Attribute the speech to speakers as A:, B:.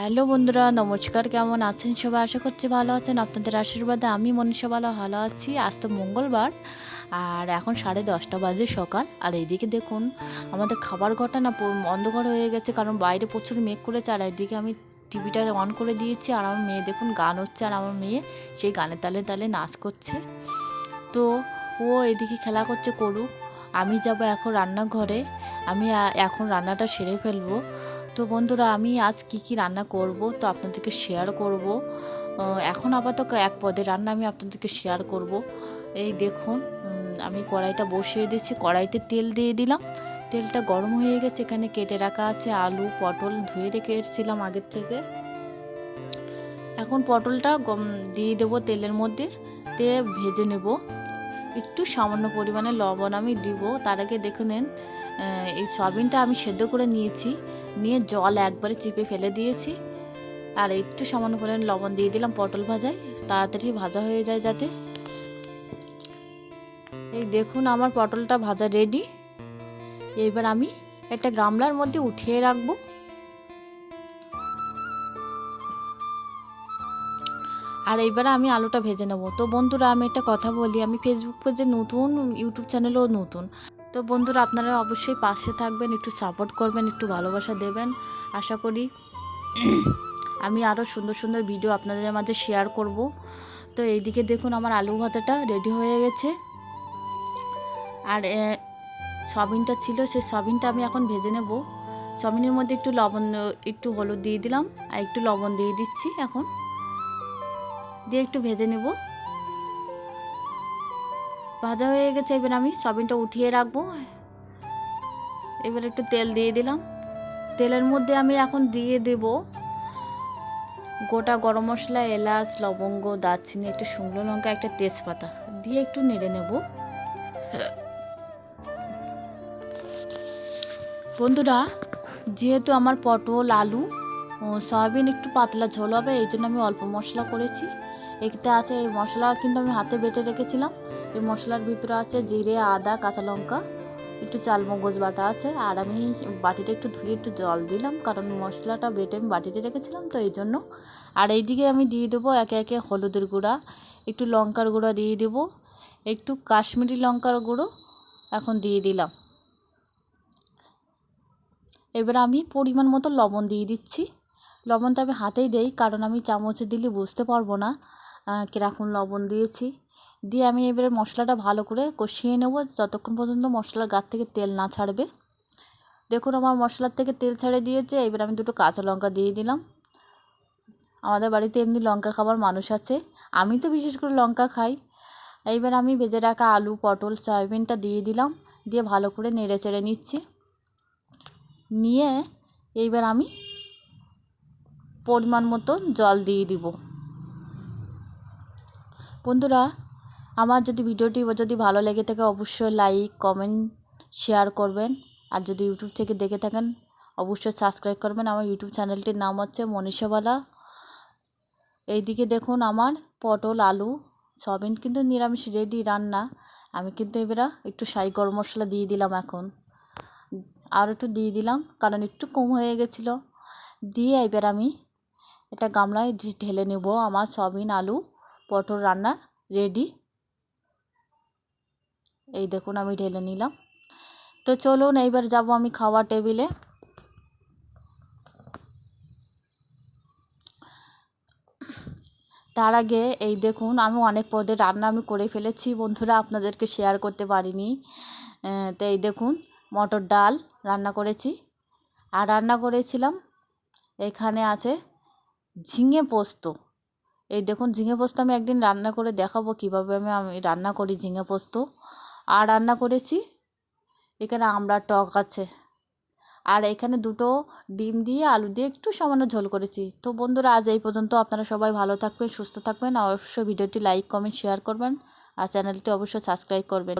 A: Hello বন্ধুরা, নমস্কার। কেমন আছেন সবাই? আশা করছি ভালো আছেন। আপনাদের আশীর্বাদে আমি মনীষা ভালো ভালো আছি। আজ তো মঙ্গলবার আর এখন সাড়ে দশটা বাজে সকাল। আর এইদিকে দেখুন, আমাদের খাবার ঘরটা না অন্ধকার হয়ে গেছে, কারণ বাইরে প্রচুর মেঘ করেছে। আর এইদিকে আমি টিভিটা অন করে দিয়েছি। আর আমার মেয়ে দেখুন, গান হচ্ছে। আর আমার মেয়ে সেই গানে তালে তালে নাচ করছে। তো ও এদিকে খেলা করছে, করুক। আমি যাব এখন রান্নাঘরে। আমি এখন রান্নাটা সেরে ফেলব। তো বন্ধুরা, আমি আজ কি কি রান্না করব তো আপনাদেরকে শেয়ার করব। এখন আপাতত এক পদে রান্না আমি আপনাদেরকে শেয়ার করব। এই দেখুন আমি কড়াইটা বসিয়ে দিয়েছি। কড়াইতে তেল দিয়ে দিলাম। তেলটা গরম হয়ে গেছে, এখানে কেটে রাখা আছে আলু, পটল ধুয়ে রেখে এসেছিলাম আগের থেকে। এখন পটলটা দিয়ে দেবো তেলের মধ্যে। দিয়ে ভেজে নেব। একটু সামান্য পরিমাণে লবণ আমি দিব। তার আগে দেখে নেন এই সয়াবিনটা আমি সেদ্ধ করে নিয়েছি। নিয়ে জল একবারে চিপে ফেলে দিয়েছি। আর একটু সামান্য পরিমাণে লবণ দিয়ে দিলাম পটল ভাজায়। তাড়াতাড়ি ভাজা হয়ে যায় যাতে। এই দেখুন আমার পটলটা ভাজা রেডি এবার আমি একটা গামলার মধ্যে উঠিয়ে রাখব। আর এইবারে আমি আলুটা ভেজে নেব। তো বন্ধুরা আমি একটা কথা বলি আমি ফেসবুক পেজে নতুন ইউটিউব চ্যানেলেও নতুন। তো বন্ধুরা আপনারা অবশ্যই পাশে থাকবেন একটু সাপোর্ট করবেন একটু ভালোবাসা দেবেন। আশা করি আমি আরও সুন্দর সুন্দর ভিডিও আপনাদের মাঝে শেয়ার করব। তো এইদিকে দেখুন আমার আলু ভাজাটা রেডি হয়ে গেছে। আর এ, সয়াবিনটা ছিল সেই সয়াবিনটা আমি এখন ভেজে নেব। সয়াবিনের মধ্যে একটু লবণ একটু হলুদ দিয়ে দিলাম আর একটু লবণ দিয়ে দিচ্ছি এখন। দিয়ে একটু ভেজে নেব। ভাজা হয়ে গেছে, এবার আমি সয়াবিনটা উঠিয়ে রাখব। এবার একটু তেল দিয়ে দিলাম। তেলের মধ্যে আমি এখন দিয়ে দেব গোটা গরম মশলা, এলাচ, লবঙ্গ, দারচিনি, একটু শুকনো লঙ্কা, একটা তেজপাতা দিয়ে একটু নেড়ে নেব। বন্ধুরা, যেহেতু আমার পটল, আলু সয়াবিন একটু পাতলা ঝোল হবে, এই জন্য আমি অল্প মশলা করেছি। এতে আছে এই মশলা, কিন্তু আমি হাতে বেটে রেখেছিলাম। এই মশলার ভিতরে আছে জিরে, আদা, কাঁচা লঙ্কা, একটু চালমগজ বাটা আছে, আর আমি বাটিটা একটু ধুয়ে একটু জল দিলাম, কারণ মশলাটা বেটে আমি বাটিতে রেখেছিলাম, তো এই জন্য। আর এইদিকে আমি দিয়ে দেবো একে একে হলুদের গুঁড়া, একটু লঙ্কার গুঁড়া দিয়ে দেবো, একটু কাশ্মীরি লঙ্কার গুঁড়ো এখন দিয়ে দিলাম। এবার আমি পরিমাণ মতো লবণ দিয়ে দিচ্ছি। লবণটা আমি হাতেই দেই, কারণ আমি চামচে দিলে বুঝতে পারব না। কীরকম লবণ দিয়েছি। দিয়ে আমি এবারে মশলাটা ভালো করে কষিয়ে নেব। যতক্ষণ পর্যন্ত মশলার গার থেকে তেল না ছাড়বে। দেখুন, আমার মশলার থেকে তেল ছেড়ে দিয়েছে। এবার আমি দুটো কাঁচা লঙ্কা দিয়ে দিলাম। আমাদের বাড়িতে এমনি লঙ্কা খাবার মানুষ আছে। আমি তো বিশেষ করে লঙ্কা খাই। এইবার আমি ভেজে রাখা আলু, পটল, সয়াবিনটা দিয়ে দিলাম। দিয়ে ভালো করে নেড়ে চেড়ে নিচ্ছি। নিয়ে এইবার আমি পরিমাণ মতো জল দিয়ে দিব। বন্ধুরা, আমার যদি ভিডিওটি যদি ভালো লেগে থাকে, অবশ্যই লাইক কমেন্ট শেয়ার করবেন। আর যদি ইউটিউব থেকে দেখে থাকেন, অবশ্যই সাবস্ক্রাইব করবেন। আমার ইউটিউব চ্যানেলটির নাম হচ্ছে মনীষাবালা। এইদিকে দেখুন আমার পটল, আলু, সয়াবিন কিন্তু নিরামিষ রেডি রান্না। আমি কিন্তু এবারে একটু সাই গরম মশলা দিয়ে দিলাম এখন। আর একটু দিয়ে দিলাম, কারণ একটু কম হয়ে গেছিল। দিয়ে এবার আমি এটা গামলায় ঢেলে নেব আমার সয়াবিন, আলু। পটল রান্না রেডি এই দেখুন, আমি ঢেলে নিলাম। তো চলুন, এইবার যাব আমি খাওয়ার টেবিলে। তার আগে এই দেখুন, আমি অনেক পদের রান্না আমি করে ফেলেছি, বন্ধুরা, আপনাদেরকে শেয়ার করতে পারিনি। তো এই দেখুন, মটর ডাল রান্না করেছি। আর রান্না করেছিলাম, এখানে আছে ঝিঙে পোস্ত। এই দেখুন, ঝিঙে পোস্ত আমি একদিন রান্না করে দেখাবো কীভাবে আমি আমি রান্না করি ঝিঙে পোস্ত। আর রান্না করেছি, এখানে আমরা টক আছে। আর এখানে দুটো ডিম দিয়ে আলু দিয়ে একটু সামান্য ঝোল করেছি। তো বন্ধুরা, আজ এই পর্যন্ত আপনারা সবাই ভালো থাকবেন, সুস্থ থাকবেন। অবশ্যই ভিডিওটি লাইক, কমেন্ট, শেয়ার করবেন। আর চ্যানেলটি অবশ্যই সাবস্ক্রাইব করবেন।